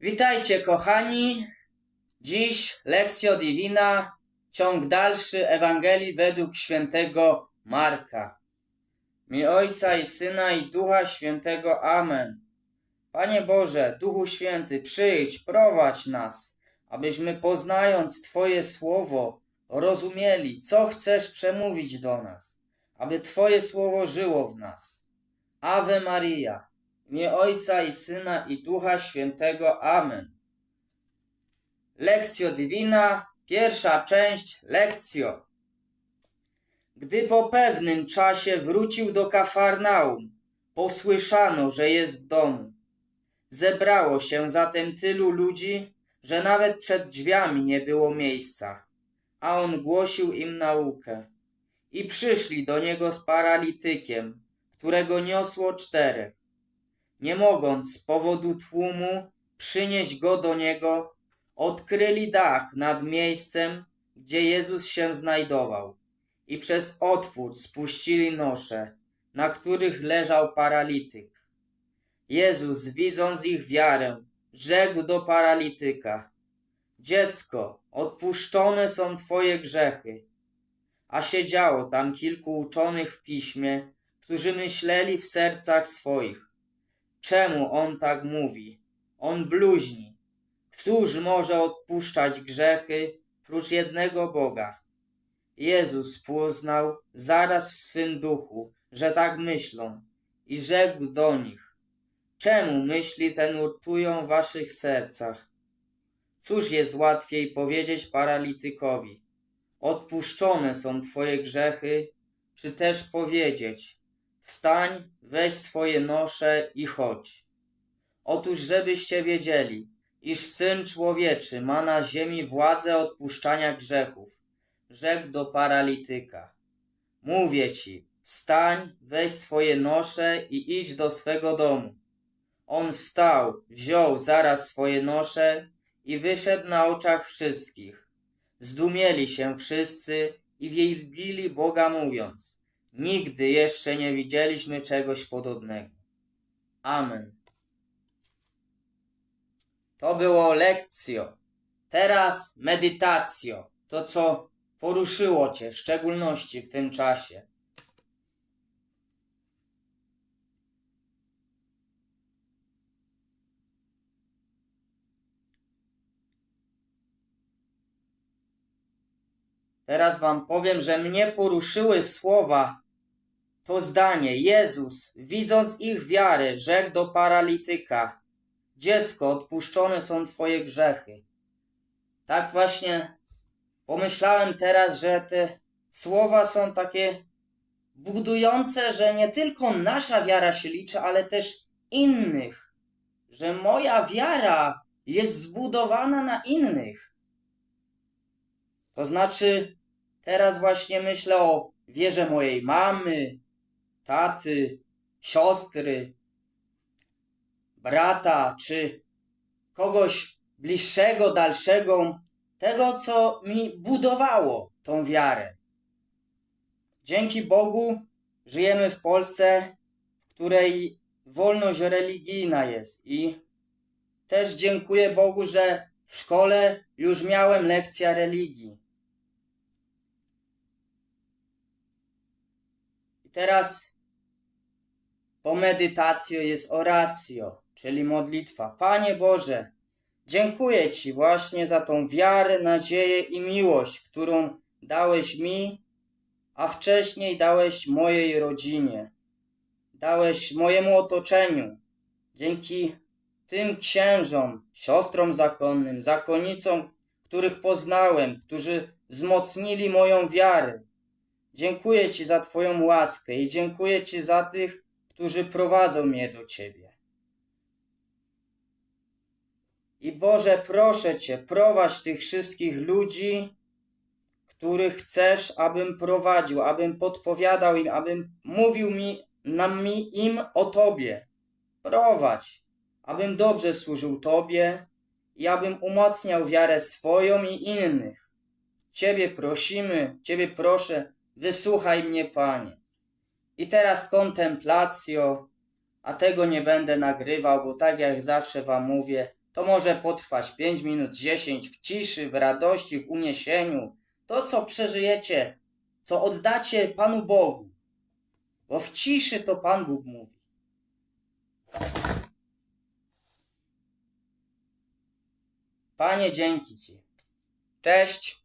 Witajcie kochani. Dziś lekcja divina, ciąg dalszy Ewangelii według świętego Marka. Mi Ojca i Syna i Ducha Świętego. Amen. Panie Boże, Duchu Święty, przyjdź, prowadź nas, abyśmy poznając Twoje słowo rozumieli, co chcesz przemówić do nas, aby Twoje słowo żyło w nas. Ave Maria. Imię Ojca i Syna i Ducha Świętego. Amen. Lekcjo Divina, pierwsza część lekcjo. Gdy po pewnym czasie wrócił do Kafarnaum, posłyszano, że jest w domu. Zebrało się zatem tylu ludzi, że nawet przed drzwiami nie było miejsca, a on głosił im naukę. I przyszli do niego z paralitykiem, którego niosło czterech nie mogąc z powodu tłumu przynieść go do niego, odkryli dach nad miejscem, gdzie Jezus się znajdował i przez otwór spuścili nosze, na których leżał paralityk. Jezus, widząc ich wiarę, rzekł do paralityka: Dziecko, odpuszczone są twoje grzechy. A siedziało tam kilku uczonych w piśmie, którzy myśleli w sercach swoich Czemu on tak mówi? On bluźni. Któż może odpuszczać grzechy prócz jednego Boga? Jezus poznał zaraz w swym duchu, że tak myślą i rzekł do nich: Czemu myśli te nurtują w waszych sercach? Cóż jest łatwiej powiedzieć paralitykowi: Odpuszczone są twoje grzechy, czy też powiedzieć: Wstań, weź swoje nosze i chodź. Otóż, żebyście wiedzieli, iż Syn Człowieczy ma na ziemi władzę odpuszczania grzechów, rzekł do paralityka. Mówię ci, wstań, weź swoje nosze i idź do swego domu. On wstał, wziął zaraz swoje nosze i wyszedł na oczach wszystkich. Zdumieli się wszyscy i wielbili Boga mówiąc – Nigdy jeszcze nie widzieliśmy czegoś podobnego. Amen. To było lekcjo. Teraz medytacjo. To, co poruszyło Cię, w szczególności w tym czasie. Teraz Wam powiem, że mnie poruszyły słowa to zdanie. Jezus, widząc ich wiarę, rzekł do paralityka: Dziecko, odpuszczone są Twoje grzechy. Tak właśnie pomyślałem teraz, że te słowa są takie budujące, że nie tylko nasza wiara się liczy, ale też innych. Że moja wiara jest zbudowana na innych. To znaczy, teraz właśnie myślę o wierze mojej mamy, taty, siostry, brata, czy kogoś bliższego, dalszego, tego, co mi budowało tą wiarę. Dzięki Bogu żyjemy w Polsce, w której wolność religijna jest i też dziękuję Bogu, że w szkole już miałem lekcja religii. I teraz po medytacjo jest oracjo, czyli modlitwa. Panie Boże, dziękuję Ci właśnie za tą wiarę, nadzieję i miłość, którą dałeś mi, a wcześniej dałeś mojej rodzinie, dałeś mojemu otoczeniu. Dzięki tym księżom, siostrom zakonnym, zakonnicom, których poznałem, którzy wzmocnili moją wiarę. Dziękuję Ci za Twoją łaskę i dziękuję Ci za tych, którzy prowadzą mnie do Ciebie. I Boże, proszę Cię, prowadź tych wszystkich ludzi, których chcesz, abym prowadził, abym podpowiadał im, abym mówił mi, nam mi im o Tobie. Prowadź, abym dobrze służył Tobie i abym umacniał wiarę swoją i innych. Ciebie prosimy, Ciebie proszę, wysłuchaj mnie, Panie. I teraz kontemplacjo, a tego nie będę nagrywał, bo tak jak zawsze Wam mówię, To może potrwać 5 minut, 10 w ciszy, w radości, w uniesieniu. To, co przeżyjecie, co oddacie Panu Bogu. Bo w ciszy to Pan Bóg mówi. Panie, dzięki Ci. Cześć.